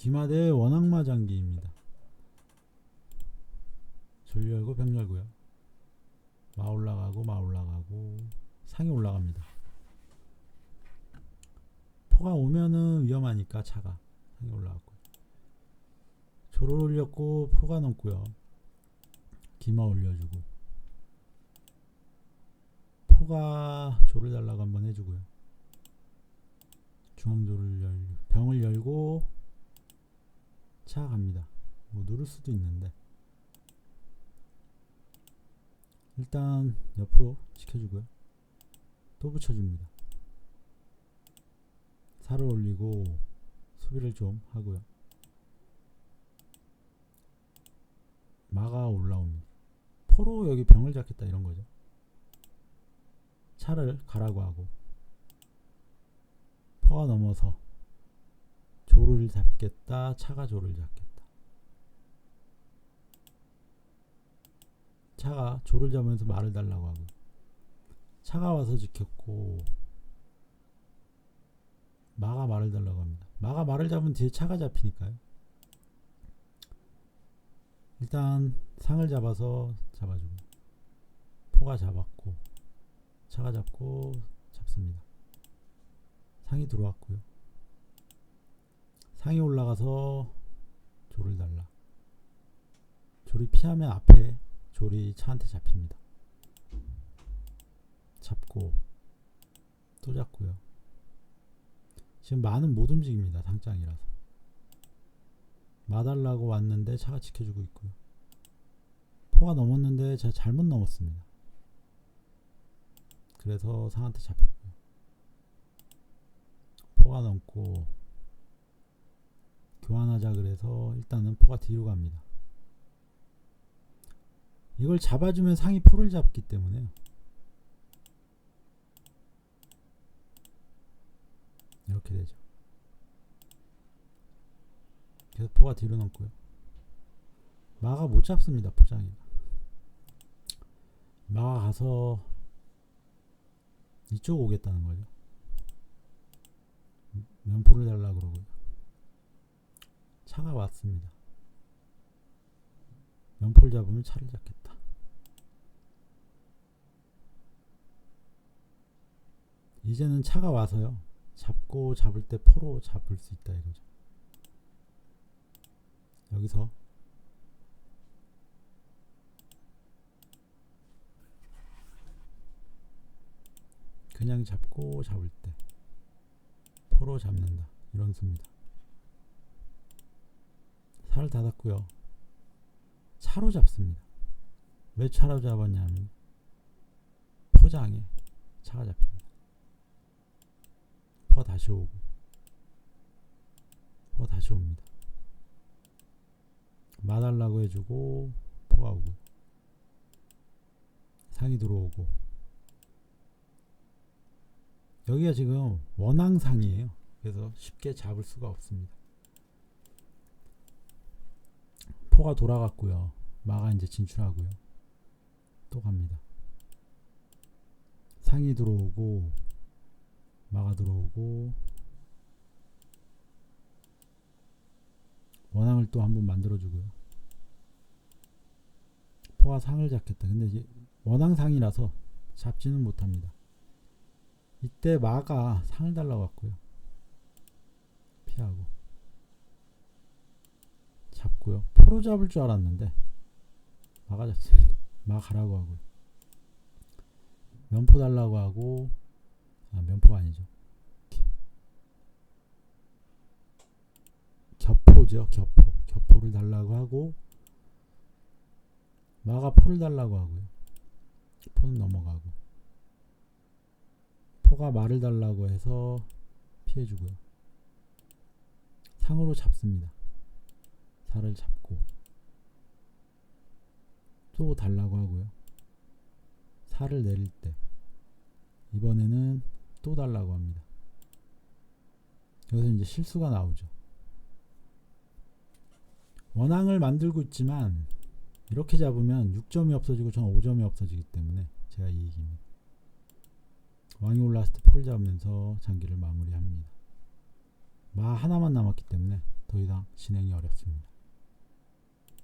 기마대 원악마 장기입니다. 줄 열고 병 열고요. 마 올라가고 마 올라가고 상이 올라갑니다. 포가 오면은 위험하니까 차가 상이 올라갔고 조를 올렸고 포가 넘고요. 기마 올려주고 포가 조를 달라고 한번 해주고요. 중앙조를 열 병을 열고 차 갑니다. 뭐 누를 수도 있는데 일단 옆으로 시켜주고요. 또 붙여줍니다. 살을 올리고 수비를 좀 하고요. 마가 올라옵니다. 포로 여기 병을 잡겠다 이런 거죠. 차를 가라고 하고 포가 넘어서 조를 잡겠다. 차가 조를 잡겠다. 차가 조를 잡으면서 말을 달라고 하고 차가 와서 지켰고 마가 말을 달라고 합니다. 마가 말을 잡으면 뒤에 차가 잡히니까요. 일단 상을 잡아서 잡아주고 포가 잡았고 차가 잡고 잡습니다. 상이 들어왔고요. 상이 올라가서 조를 달라. 조리 피하면 앞에 조리 차한테 잡힙니다. 잡고 또 잡고요. 지금 마는 못 움직입니다. 당장이라서. 마달라고 왔는데 차가 지켜주고 있고요. 포가 넘었는데 제가 잘못 넘었습니다. 그래서 상한테 잡혔고요. 포가 넘고 교환하자 그래서 일단은 포가 뒤로 갑니다. 이걸 잡아주면 상이 포를 잡기 때문에요. 이렇게 되죠. 그래서 포가 뒤로 넘고요. 마가 못 잡습니다. 포장이. 마가 가서 이쪽 오겠다는 거죠. 면포를 달라 그러고요. 차가 왔습니다. 면포를 잡으면 차를 잡겠다. 이제는 차가 와서요. 잡고 잡을 때 포로 잡을 수 있다 이거죠. 여기서 그냥 잡고 잡을 때 포로 잡는다 이런 수입니다. 살을 닫았고요. 차로 잡습니다. 왜 차로 잡았냐면 포장에 차가 잡힙니다. 포가 다시 오고 포가 다시 옵니다. 마달라고 해주고 포가 오고 상이 들어오고 여기가 지금 원앙상이에요. 그래서 쉽게 잡을 수가 없습니다. 포가 돌아갔고요. 마가 이제 진출하고요. 또 갑니다. 상이 들어오고 마가 들어오고 원앙을 또 한번 만들어주고요. 포가 상을 잡겠다. 근데 이제 원앙 상이라서 잡지는 못합니다. 이때 마가 상을 달라고 왔고요. 피하고 잡고요. 포로 잡을 줄 알았는데. 마 가라고 하고요. 면포 달라고 하고 아 면포가 아니죠. 겹포죠. 겹포. 겹포를 달라고 하고 마가 포를 달라고 하고요. 포는 넘어가고 포가 말을 달라고 해서 피해주고요. 상으로 잡습니다. 살을 잡고 또 달라고 하고요. 살을 내릴 때 이번에는 또 달라고 합니다. 여기서 이제 실수가 나오죠. 원앙을 만들고 있지만 이렇게 잡으면 6점이 없어지고 저는 5점이 없어지기 때문에 제가 이익입니다. 왕이 때 포를 잡으면서 장기를 마무리합니다. 마 하나만 남았기 때문에 더 이상 진행이 어렵습니다.